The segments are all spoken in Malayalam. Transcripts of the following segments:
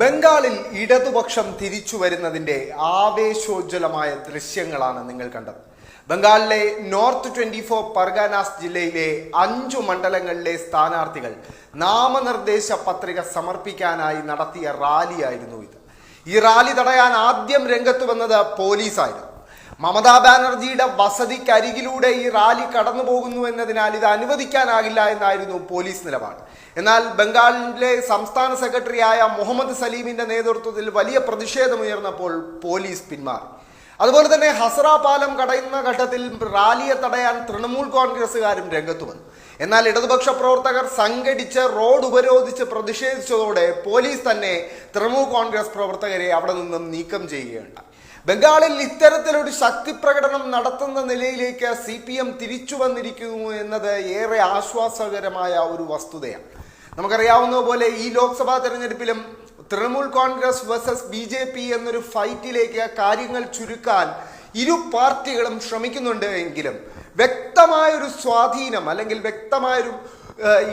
ബംഗാളിൽ ഇടതുപക്ഷം തിരിച്ചു വരുന്നതിന്റെ ആവേശോജ്വലമായ ദൃശ്യങ്ങളാണ് നിങ്ങൾ കണ്ടത്. ബംഗാളിലെ നോർത്ത് ട്വന്റി ഫോർ പർഗാനാസ് ജില്ലയിലെ അഞ്ചു മണ്ഡലങ്ങളിലെ സ്ഥാനാർത്ഥികൾ നാമനിർദ്ദേശ പത്രിക സമർപ്പിക്കാനായി നടത്തിയ റാലിയായിരുന്നു ഇത്. ഈ റാലി തടയാൻ ആദ്യം രംഗത്ത് വന്നത് പോലീസായിരുന്നു. മമതാ ബാനർജിയുടെ വസതിക്കരികിലൂടെ ഈ റാലി കടന്നു പോകുന്നു എന്നതിനാൽ ഇത് അനുവദിക്കാനാകില്ല എന്നായിരുന്നു പോലീസ് നിലപാട്. എന്നാൽ ബംഗാളിലെ സംസ്ഥാന സെക്രട്ടറിയായ മുഹമ്മദ് സലീമിന്റെ നേതൃത്വത്തിൽ വലിയ പ്രതിഷേധമുയർന്നപ്പോൾ പോലീസ് പിന്മാറി. അതുപോലെ തന്നെ ഹസറ പാലം കടയുന്ന ഘട്ടത്തിൽ റാലിയെ തടയാൻ തൃണമൂൽ കോൺഗ്രസ്സുകാരും രംഗത്തു വന്നു. എന്നാൽ ഇടതുപക്ഷ പ്രവർത്തകർ സംഘടിച്ച് റോഡ് ഉപരോധിച്ച് പ്രതിഷേധിച്ചതോടെ പോലീസ് തന്നെ തൃണമൂൽ കോൺഗ്രസ് പ്രവർത്തകരെ അവിടെ നിന്നും നീക്കം ചെയ്യുകയുണ്ടായി. ബംഗാളിൽ ഇത്തരത്തിലൊരു ശക്തി പ്രകടനം നടത്തുന്ന നിലയിലേക്ക് സി പി എം തിരിച്ചു വന്നിരിക്കുന്നു എന്നത് ഏറെ ആശ്വാസകരമായ ഒരു വസ്തുതയാണ്. നമുക്കറിയാവുന്ന പോലെ ഈ ലോക്സഭാ തെരഞ്ഞെടുപ്പിലും Trinamool Congress versus B J P എന്നൊരു ഫൈറ്റിലേക്ക് കാര്യങ്ങൾ ചുരുക്കാൻ ഇരു പാർട്ടികളും ശ്രമിക്കുന്നുണ്ട് എങ്കിലും വ്യക്തമായൊരു സ്വാധീനം അല്ലെങ്കിൽ വ്യക്തമായൊരു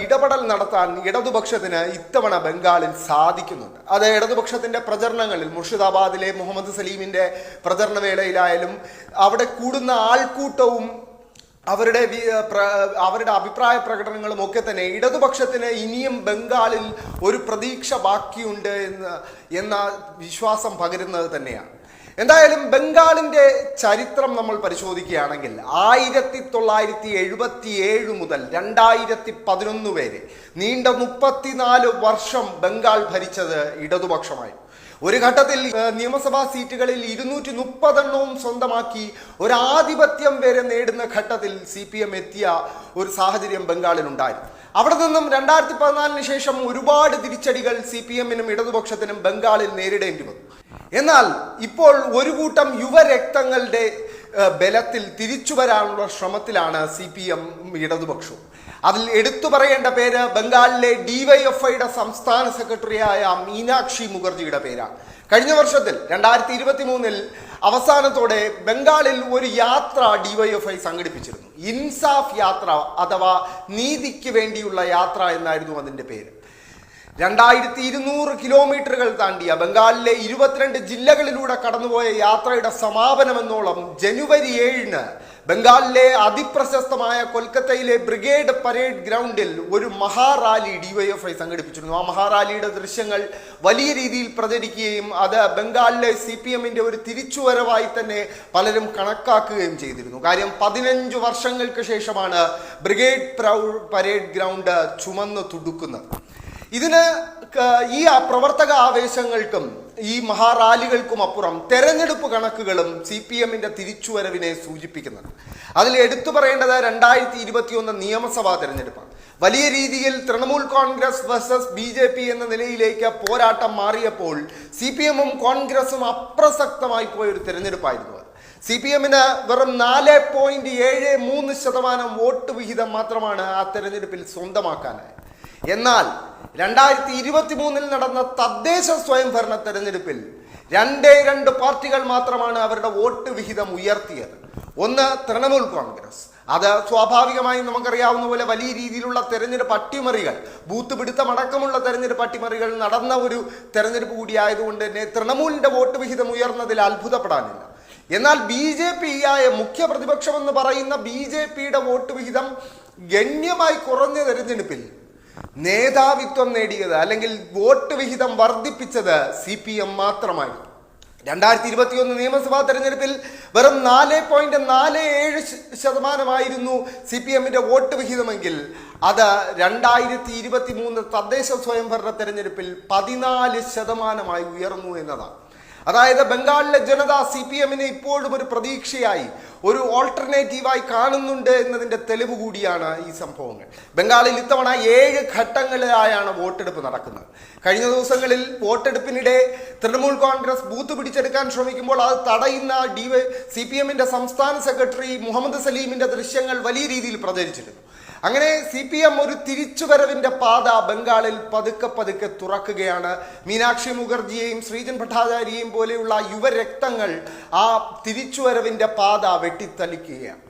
ഇടപെടൽ നടത്താൻ ഇടതുപക്ഷത്തിന് ഇത്തവണ ബംഗാളിൽ സാധിക്കുന്നുണ്ട്. അത് ഇടതുപക്ഷത്തിന്റെ പ്രചരണങ്ങളിൽ മുർഷിദാബാദിലെ മുഹമ്മദ് സലീമിന്റെ പ്രചരണ വേളയിലായാലും അവിടെ കൂടുന്ന ആൾക്കൂട്ടവും അവരുടെ അവരുടെ അഭിപ്രായ പ്രകടനങ്ങളും ഒക്കെ തന്നെ ഇടതുപക്ഷത്തിന് ഇനിയും ബംഗാളിൽ ഒരു പ്രതീക്ഷ ബാക്കിയുണ്ട് എന്ന് എന്ന വിശ്വാസം പകരുന്നത് തന്നെയാണ്. എന്തായാലും ബംഗാളിന്റെ ചരിത്രം നമ്മൾ പരിശോധിക്കുകയാണെങ്കിൽ ആയിരത്തി തൊള്ളായിരത്തി എഴുപത്തി ഏഴ് മുതൽ രണ്ടായിരത്തി പതിനൊന്ന് വരെ നീണ്ട മുപ്പത്തിനാല് വർഷം ബംഗാൾ ഭരിച്ചത് ഇടതുപക്ഷമായി. ഒരു ഘട്ടത്തിൽ നിയമസഭാ സീറ്റുകളിൽ ഇരുന്നൂറ്റി മുപ്പതെണ്ണവും സ്വന്തമാക്കി ഒരാധിപത്യം വരെ നേടുന്ന ഘട്ടത്തിൽ സി പി എം എത്തിയ ഒരു സാഹചര്യം ബംഗാളിൽ ഉണ്ടായിരുന്നു. അവിടെ നിന്നും രണ്ടായിരത്തി പതിനാലിന് ശേഷം ഒരുപാട് തിരിച്ചടികൾ സി പി എമ്മിനും ഇടതുപക്ഷത്തിനും ബംഗാളിൽ നേരിടേണ്ടി വന്നു. എന്നാൽ ഇപ്പോൾ ഒരു കൂട്ടം യുവരക്തങ്ങളുടെ ബലത്തിൽ തിരിച്ചു വരാനുള്ള ശ്രമത്തിലാണ് സി പി എം ഇടതുപക്ഷവും അതിൽ എടുത്തു പറയേണ്ട പേര് ബംഗാളിലെ ഡിവൈഎഫ്ഐയുടെ സംസ്ഥാന സെക്രട്ടറിയായ മീനാക്ഷി മുഖർജിയുടെ പേരാണ് കഴിഞ്ഞ വർഷത്തിൽ രണ്ടായിരത്തി ഇരുപത്തി മൂന്നിൽ അവസാനത്തോടെ ബംഗാളിൽ ഒരു യാത്ര ഡിവൈഎഫ്ഐ സംഘടിപ്പിച്ചിരുന്നു. ഇൻസാഫ് യാത്ര അഥവാ നീതിക്ക് വേണ്ടിയുള്ള യാത്ര എന്നായിരുന്നു അതിന്റെ പേര്. രണ്ടായിരത്തി ഇരുന്നൂറ് കിലോമീറ്ററുകൾ താണ്ടിയ ബംഗാളിലെ ഇരുപത്തിരണ്ട് ജില്ലകളിലൂടെ കടന്നുപോയ യാത്രയുടെ സമാപനമെന്നോളം ജനുവരി ഏഴിന് ബംഗാളിലെ അതിപ്രശസ്തമായ കൊൽക്കത്തയിലെ ബ്രിഗേഡ് പരേഡ് ഗ്രൗണ്ടിൽ ഒരു മഹാറാലി ഡിവൈഎഫ്ഐ സംഘടിപ്പിച്ചിരുന്നു. ആ മഹാറാലിയുടെ ദൃശ്യങ്ങൾ വലിയ രീതിയിൽ പ്രചരിക്കുകയും അത് ബംഗാളിലെ സി പി എമ്മിന്റെ ഒരു തിരിച്ചുവരവായി തന്നെ പലരും കണക്കാക്കുകയും ചെയ്തിരുന്നു. കാര്യം പതിനഞ്ച് വർഷങ്ങൾക്ക് ശേഷമാണ് ബ്രിഗേഡ് പ്രൗ- പരേഡ് ഗ്രൗണ്ട് ചുമന്ന് തുടുക്കുന്നത്. ഇതിന് ഈ പ്രവർത്തക ആവേശങ്ങൾക്കും ഈ മഹാറാലികൾക്കും അപ്പുറം തെരഞ്ഞെടുപ്പ് കണക്കുകളും സി പി എമ്മിന്റെ തിരിച്ചുവരവിനെ സൂചിപ്പിക്കുന്നത്. അതിൽ എടുത്തു പറയേണ്ടത് രണ്ടായിരത്തി ഇരുപത്തിയൊന്ന് നിയമസഭാ തെരഞ്ഞെടുപ്പാണ്. വലിയ രീതിയിൽ Trinamool Congress versus B J P എന്ന നിലയിലേക്ക് പോരാട്ടം മാറിയപ്പോൾ സി പി എമ്മും കോൺഗ്രസും അപ്രസക്തമായി പോയ ഒരു തെരഞ്ഞെടുപ്പായിരുന്നു സി പി എമ്മിന് വെറും നാല് പോയിന്റ് ഏഴ് മൂന്ന് ശതമാനം വോട്ട് വിഹിതം മാത്രമാണ് ആ തെരഞ്ഞെടുപ്പിൽ സ്വന്തമാക്കാനായത്. എന്നാൽ രണ്ടായിരത്തി ഇരുപത്തി മൂന്നിൽ നടന്ന തദ്ദേശ സ്വയംഭരണ തെരഞ്ഞെടുപ്പിൽ രണ്ടേ രണ്ട് പാർട്ടികൾ മാത്രമാണ് അവരുടെ വോട്ട് വിഹിതം ഉയർത്തിയത്. ഒന്ന് തൃണമൂൽ കോൺഗ്രസ്. അത് സ്വാഭാവികമായും നമുക്കറിയാവുന്ന പോലെ വലിയ രീതിയിലുള്ള തെരഞ്ഞെടുപ്പ് അട്ടിമറികൾ ബൂത്ത് പിടുത്തമടക്കമുള്ള തെരഞ്ഞെടുപ്പ് അട്ടിമറികൾ നടന്ന ഒരു തെരഞ്ഞെടുപ്പ് കൂടിയായതുകൊണ്ട് തന്നെ തൃണമൂലിന്റെ വോട്ട് വിഹിതം ഉയർന്നതിൽ അത്ഭുതപ്പെടാനില്ല. എന്നാൽ ബി ജെ പി ആയ മുഖ്യ പ്രതിപക്ഷമെന്ന് പറയുന്ന ബി ജെ പിയുടെ വോട്ട് വിഹിതം ഗണ്യമായി കുറഞ്ഞ തെരഞ്ഞെടുപ്പിൽ നേതാവിത്വം നേടിയത് അല്ലെങ്കിൽ വോട്ട് വിഹിതം വർദ്ധിപ്പിച്ചത് സി പി എം മാത്രമായിരുന്നു രണ്ടായിരത്തി ഇരുപത്തിയൊന്ന് നിയമസഭാ തെരഞ്ഞെടുപ്പിൽ വെറും നാല് പോയിന്റ് നാല് ഏഴ് ശതമാനമായിരുന്നു സി പി എമ്മിന്റെ വോട്ട് വിഹിതമെങ്കിൽ അത് രണ്ടായിരത്തി ഇരുപത്തി മൂന്ന് തദ്ദേശ സ്വയംഭരണ തെരഞ്ഞെടുപ്പിൽ പതിനാല് ശതമാനമായി ഉയർന്നു എന്നതാണ്. അതായത് ബംഗാളിലെ ജനത സി പി എമ്മിനെ ഇപ്പോഴും ഒരു പ്രതീക്ഷയായി ഒരു ഓൾട്ടർനേറ്റീവായി കാണുന്നുണ്ട് എന്നതിന്റെ തെളിവ് കൂടിയാണ് ഈ സംഭവങ്ങൾ. ബംഗാളിൽ ഇത്തവണ ഏഴ് ഘട്ടങ്ങളിലായാണ് വോട്ടെടുപ്പ് നടക്കുന്നത്. കഴിഞ്ഞ ദിവസങ്ങളിൽ വോട്ടെടുപ്പിനിടെ തൃണമൂൽ കോൺഗ്രസ് ബൂത്ത് പിടിച്ചെടുക്കാൻ ശ്രമിക്കുമ്പോൾ അത് തടയുന്ന ഡി സി പി എമ്മിന്റെ സംസ്ഥാന സെക്രട്ടറി മുഹമ്മദ് സലീമിന്റെ ദൃശ്യങ്ങൾ വലിയ രീതിയിൽ പ്രചരിച്ചിരുന്നു. അങ്ങനെ സി പി എം ഒരു തിരിച്ചുവരവിന്റെ പാത ബംഗാളിൽ പതുക്കെ പതുക്കെ തുറക്കുകയാണ്. മീനാക്ഷി മുഖർജിയെയും ശ്രീജൻ ഭട്ടാചാര്യയും പോലെയുള്ള യുവരക്തങ്ങൾ ആ തിരിച്ചുവരവിന്റെ പാത വെട്ടിത്തലിക്കുകയാണ്